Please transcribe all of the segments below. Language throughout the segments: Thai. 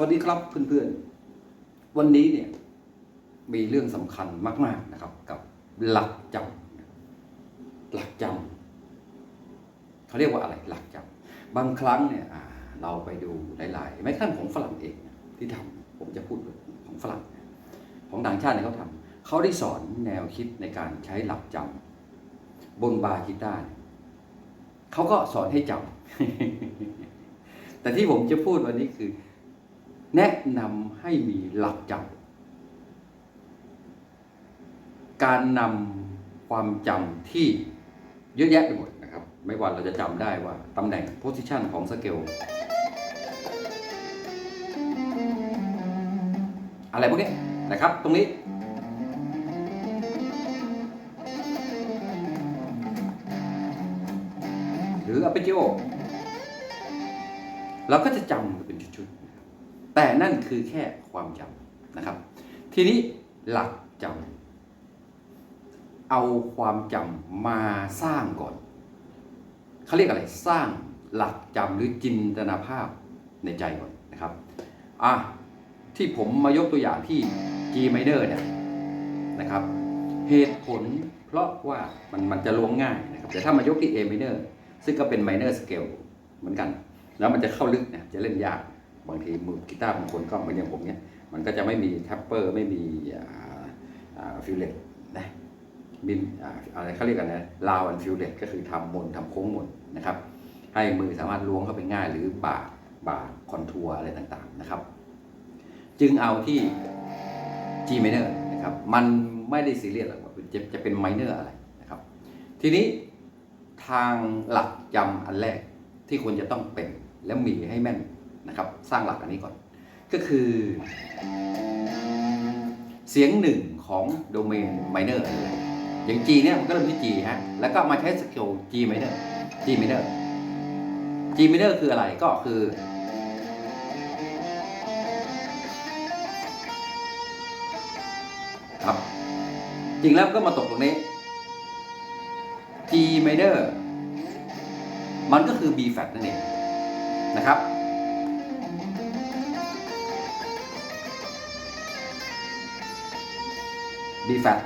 วัสดีครับเพื่อนๆ วันนี้เนี่ยมีเรื่องสำคัญมาก ๆนะครับ กับหลักจำหลักจำเขาเรียกว่าอะไรหลักจำบางครั้งเนี่ยเราไปดูหลายๆแม้กระทั่งของฝรั่งเองที่ที่ทำผมจะพูดของฝรั่ง ของต่างชาติเนี่ยเขาทำเขาได้สอนแนวคิดในการใช้หลักจำบนบาร์กีตาร์เนี่ยเขาก็สอนให้จำแต่ที่ผมจะพูดวันนี้คือ แนะนำให้มีหลักจำการนำความจำที่เยอะแยะไปหมดนะครับ ไม่ว่าเราจะจำได้ว่าตำแหน่ง position ของสเกลอะไรพวกนี้นะครับ ตรงนี้ หรือ arpeggio เราก็จะจำเป็นชุดๆ แต่นั่นคือแค่ความจำนะครับ ทีนี้หลักจำเอาความจำมาสร้างก่อนเขาเรียกอะไรสร้างหลักจำหรือจินตนาภาพในใจก่อนนะครับอะที่ผมมายกตัวอย่างที่ G minor เนี่ยนะครับ เหตุผลเพราะว่ามันมันจะลวงง่ายนะครับแต่ถ้ามายกที่ A minor ซึ่งก็เป็น minor scale เหมือนกัน แล้วมันจะเข้าลึกเนี่ยจะเล่นยาก บางทีมือกีตาร์บางคนก็เหมือนอย่างผมเนี่ยมันก็จะไม่มีแท็ปเปอร์ไม่มีฟิลเลตนะมินอ่าอะไรเขาเรียกกันนะลาวอันฟิลเลตก็คือทำมนทำโค้งมนนะครับ ให้มือสามารถล้วงเข้าไปง่าย หรือบ่าบ่าคอนทัวร์อะไรต่างๆนะครับ จึงเอาที่ G minor นะครับ มันไม่ได้ซีเรียสหรอกว่าจะจะเป็น minor อะไรนะครับ ทีนี้ทางหลักจำอันแรกที่ควรจะต้องเป็นและมีให้แม่น นะครับ สร้างหลักอันนี้ก่อน ก็คือ เสียงหนึ่งของโดเมน minor อันแรกอย่าง G เนี่ยมันก็เริ่มที่ G ฮะแล้วก็มาใช้สเกล G minor G minor G minor คืออะไรก็คือ ครับ จริงแล้วก็มาตกตรงนี้ G minor มันก็คือ B flat นั่นเองนะครับ B flat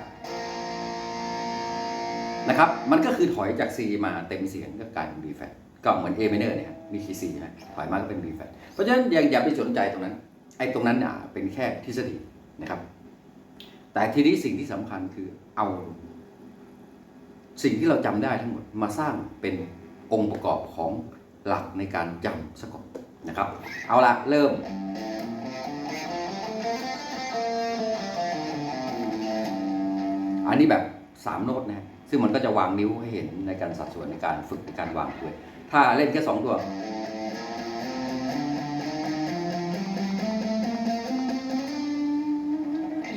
นะครับ มันก็คือถอยจาก C มาเต็มเสียงก็กลายเป็น B flat ก็เหมือน A minor เนี่ยมีคีย์ C นะถอยมาก็เป็น B flat เพราะฉะนั้นอย่าอย่าไปสนใจตรงนั้น ไอ้ตรงนั้นอะเป็นแค่ทฤษฎีนะครับ แต่ทีนี้สิ่งที่สำคัญคือเอาสิ่งที่เราจำได้ทั้งหมดมาสร้างเป็นองค์ประกอบของหลักในการจำสะกดนะครับ เอาละเริ่ม อันนี้แบบ3โน้ตนะฮะซึ่งมันก็จะวางนิ้วให้เห็นในการสัดส่วนในการฝึกในการวางด้วย ถ้าเล่นแค่2ตัว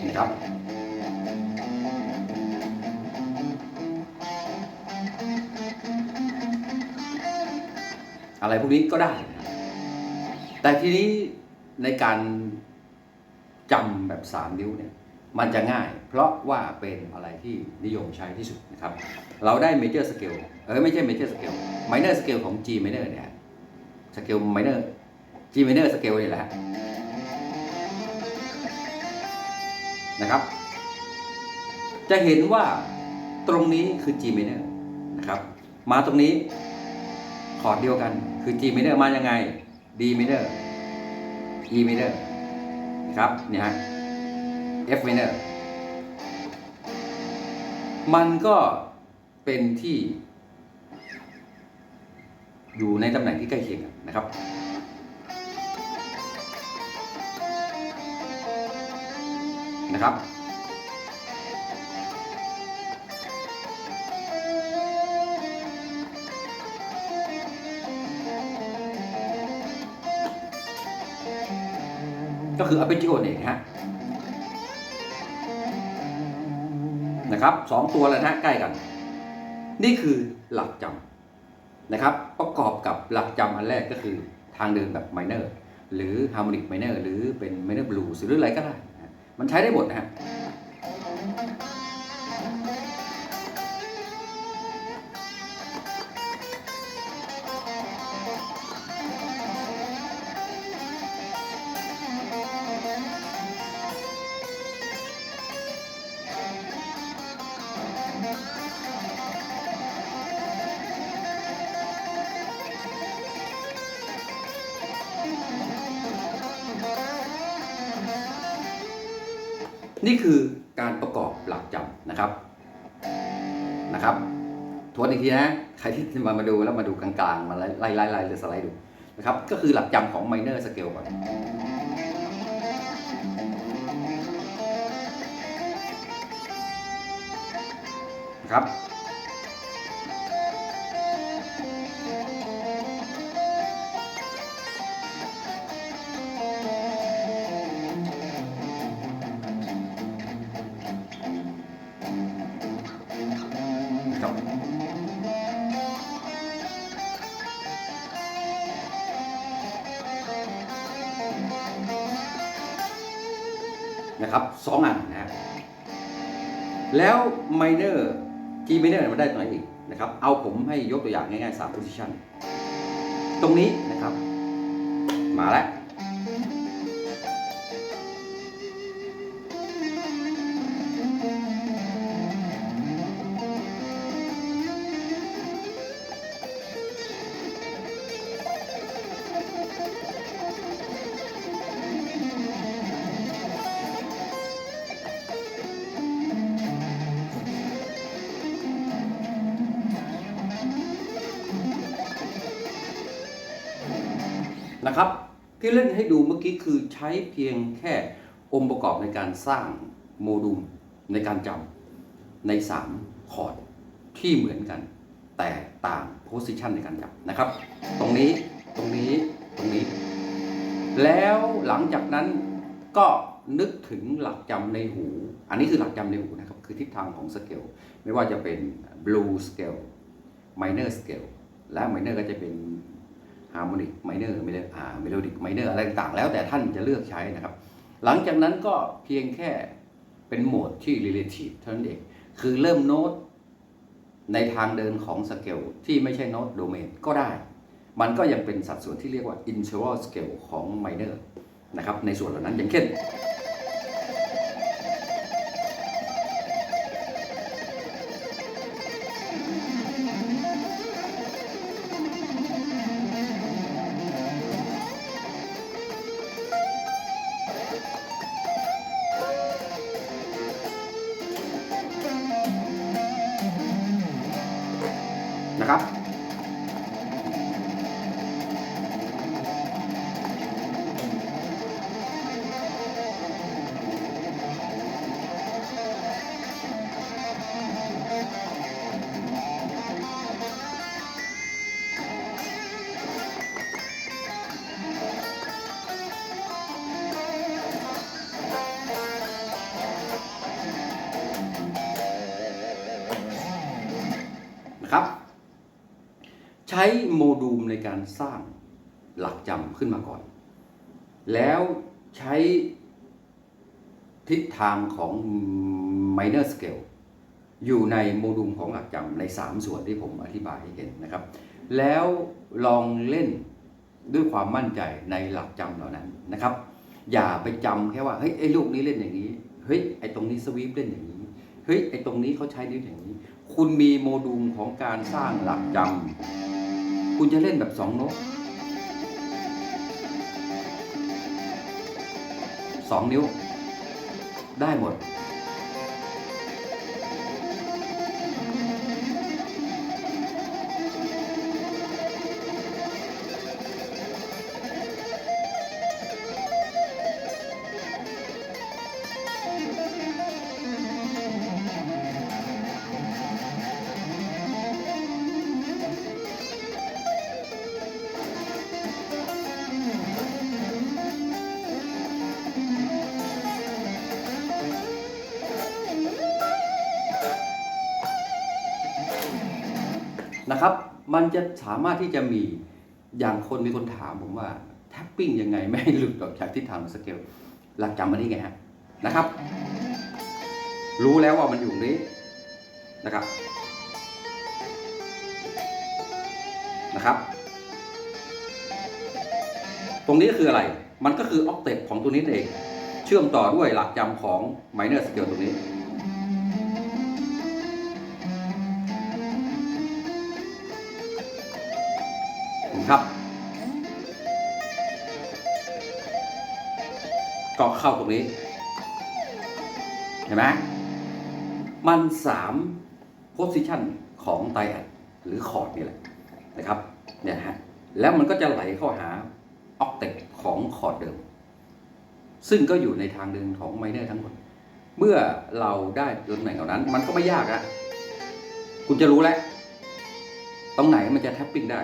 นะครับอะไรพวกนี้ก็ได้ แต่ทีนี้ในการจำแบบ 3 นิ้วเนี่ย มันจะง่าย ราะว่าเป็นอะไรที่นิยมใช้ที่สุดนะครับ เราได้ major scale เออไม่ใช่ major scale minor scale ของ G minor เนี่ย scale minor G minor scale นี่แหละนะครับ จะเห็นว่าตรงนี้คือ G minor นะครับ มาตรงนี้คอร์ดเดียวกันคือ G minor มายังไง D minor E minor นะครับเนี่ยฮะ F minor มันก็เป็นที่อยู่ในตำแหน่งที่ใกล้เคียงกันนะครับ นะครับ ก็คือ arpeggio นี่เองฮะ นะครับสองตัวแล้วนะใกล้กัน นี่คือหลักจำนะครับ ประกอบกับหลักจำอันแรกก็คือทางเดินแบบไมเนอร์หรือฮาร์โมนิกไมเนอร์หรือเป็นไมเนอร์บลูหรืออะไรก็ได้นะมันใช้ได้หมดนะฮะ นี่คือการประกอบหลักจำนะครับนะครับทวนอีกทีนะใครที่มามาดูแล้วมาดูกลางๆ มาไล่ไล่ไล่เลยสไลด์ดูนะครับ ก็คือหลักจำของ minor scale ก่อน นะครับครับนะครับสองอันนะแล้ว minor G minor มันได้ตรงไหนอีกนะครับ เอาผมให้ยกตัวอย่างง่ายๆ3 position ตรงนี้นะครับ มาแล้ว นะครับ ที่เล่นให้ดูเมื่อกี้คือใช้เพียงแค่องค์ประกอบในการสร้างโมดูลในการจำใน 3 คอร์ดที่เหมือนกัน แต่ต่างโพสิชันในการจับนะครับ ตรงนี้ตรงนี้ตรงนี้ แล้วหลังจากนั้นก็นึกถึงหลักจำในหู อันนี้คือหลักจำในหูนะครับ คือทิศทางของสเกลไม่ว่าจะเป็น blue scale minor scale และ minor ก็จะเป็น ฮาร์โมนิกไมเนอร์เมโลอ่าเลดิกไมเนอร์อะไรต่างๆ แล้วแต่ท่านจะเลือกใช้นะครับ หลังจากนั้นก็เพียงแค่เป็นโหมดที่ relative เท่านั้นเอง คือเริ่มโน้ตในทางเดินของสเกลที่ไม่ใช่โน้ตโดเมนก็ได้ มันก็ยังเป็นสัดส่วนที่เรียกว่า interval scale ของไมเนอร์นะครับ ในส่วนเหล่านั้นอย่างเช่น การสร้างหลักจำขึ้นมาก่อน แล้วใช้ทิศทางของ minor scale อยู่ในโมดูลของหลักจำใน 3 ส่วนที่ผมอธิบายให้เห็นนะครับ แล้วลองเล่นด้วยความมั่นใจในหลักจำเหล่านั้นนะครับ อย่าไปจำแค่ว่าเฮ้ยไอ้ลูกนี้เล่นอย่างนี้เฮ้ยไอ้ตรงนี้สวีปเล่นอย่างนี้เฮ้ยไอ้ตรงนี้เขาใช้นิ้วอย่างนี้ คุณมีโมดูลของการสร้างหลักจำ คุณจะเล่นแบบสองโน้ตสองนิ้ว ได้หมด มันจะสามารถที่จะมีอย่างคนมีคนถามผมว่าแท็ปปิ้งยังไงไม่ให้หลุดออกจากทิศทางของสเกลหลักจำมันนี่ไงฮะนะครับ รู้แล้วว่ามันอยู่นี้นะครับนะครับ ตรงนี้คืออะไรมันก็คือออกเตปของตัวนี้เอง เชื่อมต่อด้วยหลักจำของ minor scale ตรงนี้ ก็เข้าตรงนี้ เห็นไหมมันสามโพสิชันของไตแอดหรือคอร์ดนี่แหละนะครับเนี่ยฮะแล้วมันก็จะไหลเข้าหาออกเตกของคอร์ดเดิม ซึ่งก็อยู่ในทางเดินของไมเนอร์ทั้งหมด เมื่อเราได้ตำแหน่งเหล่านั้น มันก็ไม่ยากอะคุณจะรู้แล้วตรงไหนมันจะแท็ปปิ้งได้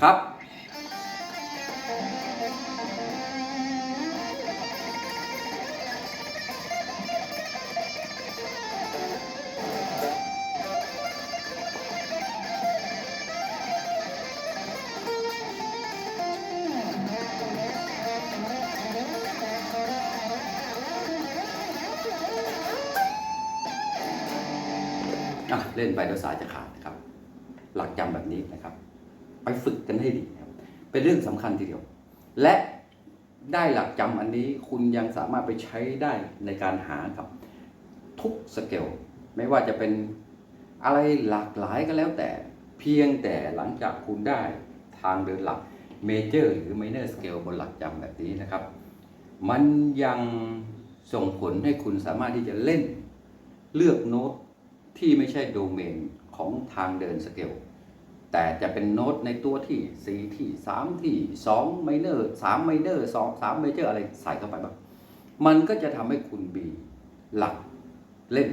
นะครับ เล่นไปเดี๋ยวสายจะขาดนะครับ หลักจำแบบนี้นะครับ ไปฝึกกันให้ดีครับเป็นเรื่องสำคัญทีเดียว และได้หลักจำอันนี้คุณยังสามารถไปใช้ได้ในการหากับทุกสเกลไม่ว่าจะเป็นอะไรหลากหลายก็แล้วแต่เพียงแต่หลังจากคุณได้ทางเดินหลักเมเจอร์หรือ minor scale บนหลักจำแบบนี้นะครับ มันยังส่งผลให้คุณสามารถที่จะเล่นเลือกโน้ตที่ไม่ใช่โดเมนของทางเดินสเกล แต่จะเป็นโน้ตในตัวที่ 4 ที่ 3 ที่2 minor 3 minor 2 3 major อะไรใส่เข้าไปบ้างมันก็จะทำให้คุณมีหลักเล่น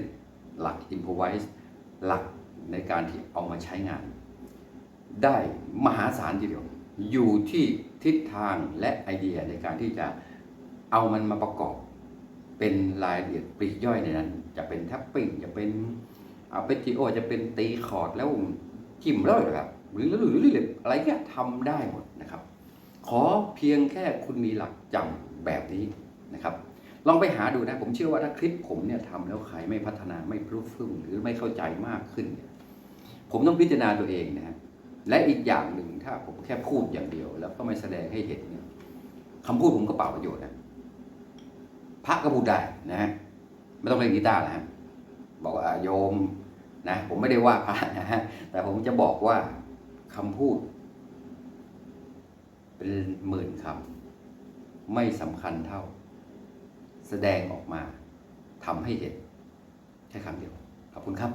หลัก improvise หลักในการที่เอามาใช้งาน ได้มหาศาลทีเดียว อยู่ที่ทิศทางและไอเดียในการที่จะเอามันมาประกอบ เป็นรายละเอียดปลีกย่อยในนั้น จะเป็นแท็ปปิ้งจะเป็นอาเปติโอจะเป็นตีคอร์ดแล้ว จิ้มแล้วนะครับหรือหรือหรือหรืออะไรเงี้ยทำได้หมดนะครับ ขอเพียงแค่คุณมีหลักจำแบบนี้นะครับ ลองไปหาดูนะผมเชื่อว่าถ้าคลิปผมเนี่ยทำแล้วใครไม่พัฒนาไม่พรูฟึ่มหรือไม่เข้าใจมากขึ้นเนี่ยผมต้องพิจารณาตัวเองนะฮะและอีกอย่างหนึ่งถ้าผมแค่พูดอย่างเดียว แล้วก็ไม่แสดงให้เห็นเนี่ยคำพูดผมก็เปล่าประโยชน์นะพระก็พูดได้นะฮะไม่ต้องเล่นกีตาร์นะฮะบอกว่าโยม นะผมไม่ได้ว่าพระนะฮะแต่ผมจะบอกว่าคำพูด เป็นหมื่นคำไม่สำคัญเท่า แสดงออกมาทำให้เห็นแค่คำเดียว ขอบคุณครับ